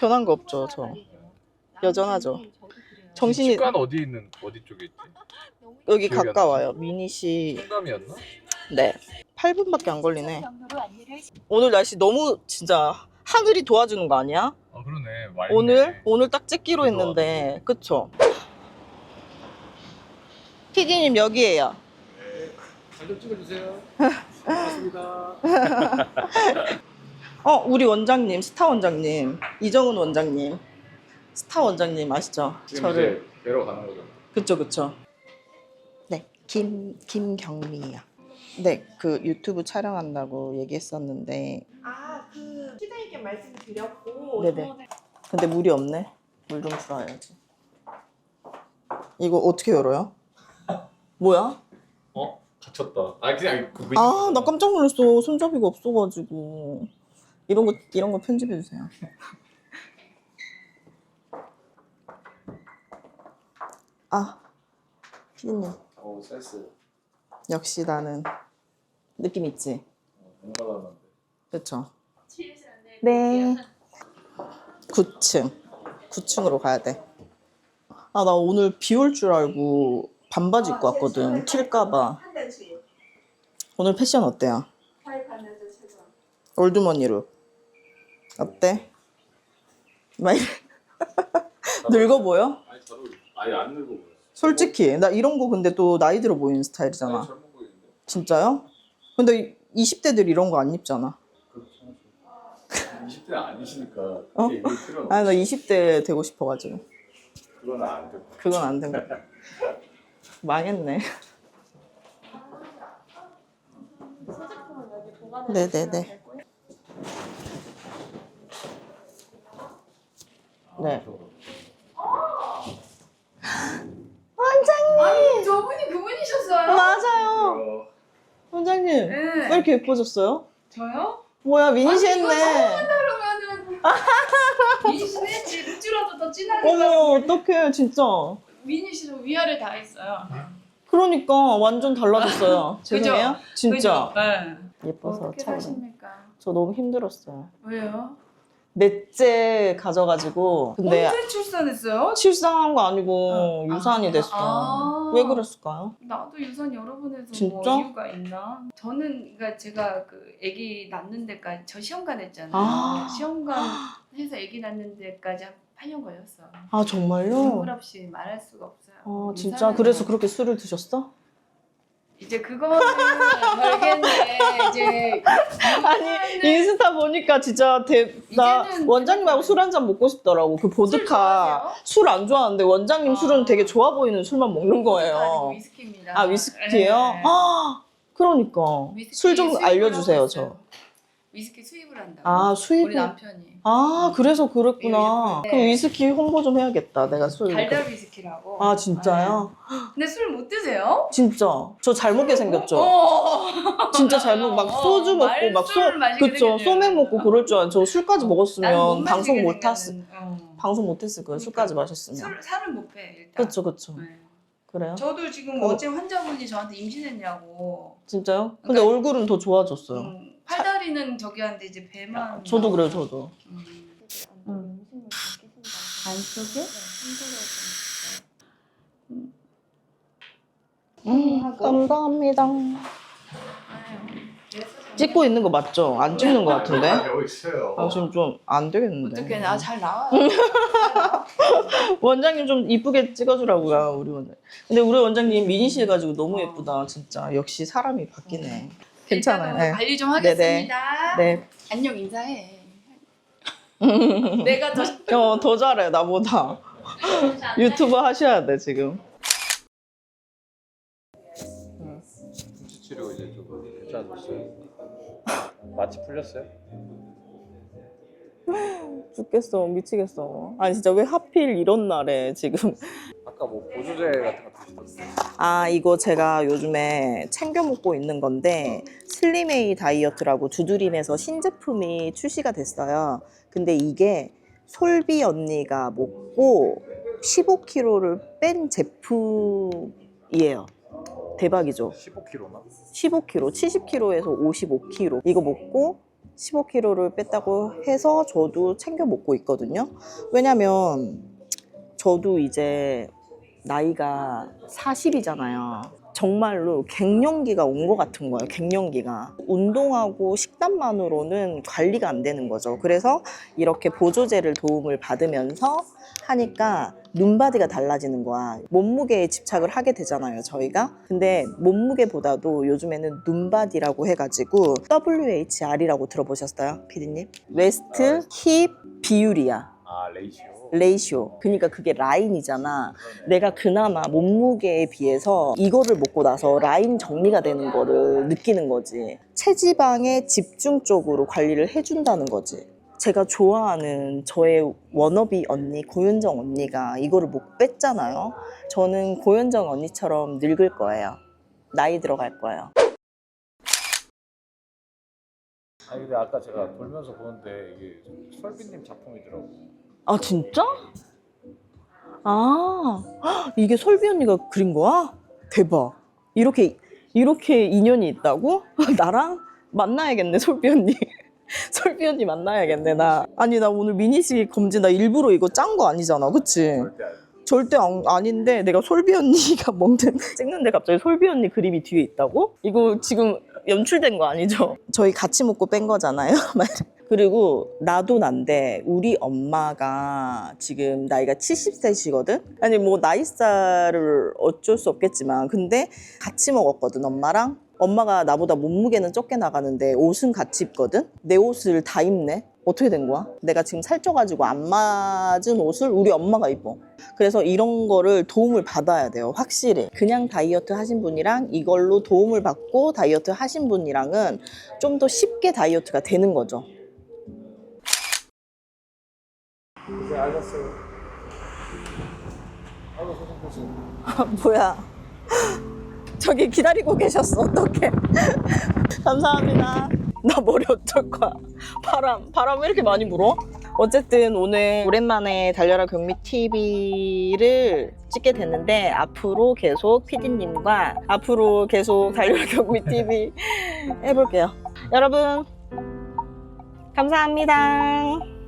변한 거 없죠, 저. 여전하죠. 정신이 치과는 어디 있는 어디 쪽에 있지? 여기 기억이 안 가까워요. 미니시 충남이었나? 네. 8분밖에 안 걸리네. 오늘 날씨 너무 진짜 하늘이 도와주는 거 아니야? 아 그러네. 맑네. 오늘 오늘 딱 찍기로 했는데 그쵸? 피디님 여기에요. 잘 좀 찍어주세요. 고맙습니다. 어 우리 원장님 스타 원장님 이정은 원장님 스타 원장님 아시죠? 지금 이제 뵈러 가는 거죠. 그쵸 그쵸. 네 김 김경미요. 네 그 유튜브 촬영한다고 얘기했었는데 아, 그 시장님께 말씀드렸고 네네. 근데 물이 없네. 물좀 줄여야지. 이거 어떻게 열어요? 뭐야? 어? 갇혔다. 아 그냥 그 아, 나 깜짝 놀랐어. 손잡이가 없어가지고. 이런 거, 이런 거 편집해 주세요. 아, 피디님. 어 센스. 역시 나는 느낌 있지? 뭔가 나는데. 그쵸? 네. 9층. 9층으로 가야 돼. 아, 나 오늘 비 올 줄 알고 반바지 입고 왔거든. 튈까봐. 오늘 패션 어때요? 올드머니로. 어때? 많이 늙어 보여? 아니 잘 어울려. 아예 안 늙어 보여. 솔직히 나 이런 거 근데 또 나이 들어 보이는 스타일이잖아. 보이는데. 진짜요? 근데 20대들 이런 거 안 입잖아. 그렇죠. 20대 아니시니까 어? 그게 입을 필요는 나 20대 되고 싶어가지고 그건 안 돼. 그건 안된 거. 망했네. 네네네. 네. 아니, 저분이 그분이셨어요? 맞아요. 원장님 왜 네. 이렇게 예뻐졌어요? 저요? 뭐야 미니시 했네. 그러면은 미니 씨는 제 룩주라도 더 진하게 어머 어떡해 진짜. 미니 씨는 위아래 다 있어요. 그러니까 완전 달라졌어요. 죄송해요. 진짜 그죠? 네. 예뻐서 어떻게 참. 사십니까? 저 너무 힘들었어요. 왜요? 넷째 가져가지고 근데 언제 출산했어요? 출산한 거 아니고 어. 유산이 아. 됐어. 아. 왜 그랬을까요? 나도 유산 여러 번 해서 진짜? 뭐 이유가 있나? 저는 그러니까 제가 그 아기 낳는 데까지 저 시험관 했잖아요. 아. 시험관 해서 아기 낳는 데까지 한 8년 걸렸어. 아 정말요? 눈물 없이 말할 수가 없어요. 아 진짜 그래서 그렇게 술을 드셨어? 이제 그거는 별개인데 이제 아니 인스타 보니까 진짜 대, 나 이제는 원장님하고 술 한 잔 먹고 싶더라고. 그 보드카 술안 좋아하는데 원장님 아. 술은 되게 좋아 보이는 술만 먹는 거예요. 위스키입니다. 아 위스키예요? 네. 아 그러니까 위스키 술좀 수입을 알려주세요 저. 있어요. 위스키 수입을 한다고. 아 우리 수입. 남편이 아 그래서 그랬구나. 네. 그럼 위스키 홍보 좀 해야겠다. 내가 술. 달달 위스키라고. 아 진짜요? 네. 근데 술 못 드세요? 진짜 저 잘 먹게 생겼죠. 어. 진짜 잘 먹. 막 어, 소주 먹고 막 소. 그쵸. 소맥 먹고 그럴 줄 알았는데 저 술까지 못 먹었으면 방송 못 탔. 생겼는- 어. 방송 못 했을 거예요. 술까지 그러니까. 마셨으면. 술 살을 못 빼 일단. 그쵸 그쵸. 네. 그래요? 저도 지금 어. 어제 환자분이 저한테 임신했냐고. 진짜요? 근데 그러니까- 얼굴은 더 좋아졌어요. 음, 팔다리는 저기 한데 이제 배만. 저도 그래요. 저도. 음. 안쪽에? 음, 감사합니다. 찍고 있는 거 맞죠? 안 찍는 거 같은데? 있어요. 아, 지금 좀 안 되겠는데. 어떻게 나잘 나와요? 원장님 좀 이쁘게 찍어주라고요, 우리 원장님. 근데 우리 원장님 미니시 해가지고 너무 예쁘다, 진짜. 역시 사람이 바뀌네. 괜찮아요. 네. 관리 좀 네네. 하겠습니다. 네. 안녕 인사해. 내가 더 어, 더 잘해, 나보다. 유튜브 하셔야 돼, 지금. 치료 이제 좀 괜찮아졌어요. 마취 풀렸어요? 죽겠어, 미치겠어. 아니, 진짜 왜 하필 이런 날에 지금. 아까 뭐 보조제 같은 거 드시던데. 아, 이거 제가 요즘에 챙겨 먹고 있는 건데, 슬림웨이 다이어트라고 두드림에서 신제품이 출시가 됐어요. 근데 이게 솔비 언니가 먹고 15kg를 뺀 제품이에요. 대박이죠. 15kg나? 15kg, 70kg에서 55kg. 이거 먹고 15kg를 뺐다고 해서 저도 챙겨 먹고 있거든요. 왜냐면 저도 이제 나이가 40이잖아요. 정말로 갱년기가 온 것 같은 거예요. 갱년기가. 운동하고 식단만으로는 관리가 안 되는 거죠. 그래서 이렇게 보조제를 도움을 받으면서 하니까 눈바디가 달라지는 거야. 몸무게에 집착을 하게 되잖아요, 저희가. 근데 몸무게보다도 요즘에는 눈바디라고 해가지고 WHR이라고 들어보셨어요, 피디님? 웨스트 힙 비율이야. 아 레이시오. 레이쇼. 그러니까 그게 라인이잖아. 내가 그나마 몸무게에 비해서 이거를 먹고 나서 라인 정리가 되는 거를 느끼는 거지. 체지방에 집중적으로 관리를 해준다는 거지. 제가 좋아하는 저의 워너비 언니, 고윤정 언니가 이거를 못 뺐잖아요. 저는 고윤정 언니처럼 늙을 거예요. 나이 들어갈 거예요. 아니 근데 아까 제가 돌면서 보는데 이게 설비님 작품이더라고. 아, 진짜? 아, 헉, 이게 솔비 언니가 그린 거야? 대박. 이렇게, 이렇게 인연이 있다고? 나랑 만나야겠네, 솔비 언니. 솔비 언니 만나야겠네, 나. 아니, 나 오늘 미니시 검진 나 일부러 이거 짠 거 아니잖아, 그치? 절대 안. 절대 안, 아닌데 내가 솔비 언니가 먹는 찍는데 갑자기 솔비 언니 그림이 뒤에 있다고? 이거 지금 연출된 거 아니죠? 저희 같이 먹고 뺀 거잖아요. 그리고 나도 난데 우리 엄마가 지금 나이가 70세시거든? 아니 뭐 나이살을 어쩔 수 없겠지만 근데 같이 먹었거든 엄마랑 엄마가 나보다 몸무게는 적게 나가는데 옷은 같이 입거든? 내 옷을 다 입네? 어떻게 된 거야? 내가 지금 살쪄가지고 안 맞은 옷을 우리 엄마가 입어. 그래서 이런 거를 도움을 받아야 돼요. 확실히. 그냥 다이어트 하신 분이랑 이걸로 도움을 받고 다이어트 하신 분이랑은 좀 더 쉽게 다이어트가 되는 거죠. 아이고 고생 고생. 뭐야. 저기 기다리고 계셨어. 어떡해. 감사합니다. 나 머리 어쩔 거야. 바람, 바람 왜 이렇게 많이 불어? 어쨌든 오늘 오랜만에 달려라 경미 TV를 찍게 됐는데 앞으로 계속 PD님과 앞으로 계속 달려라 경미 TV 해볼게요. 여러분, 감사합니다.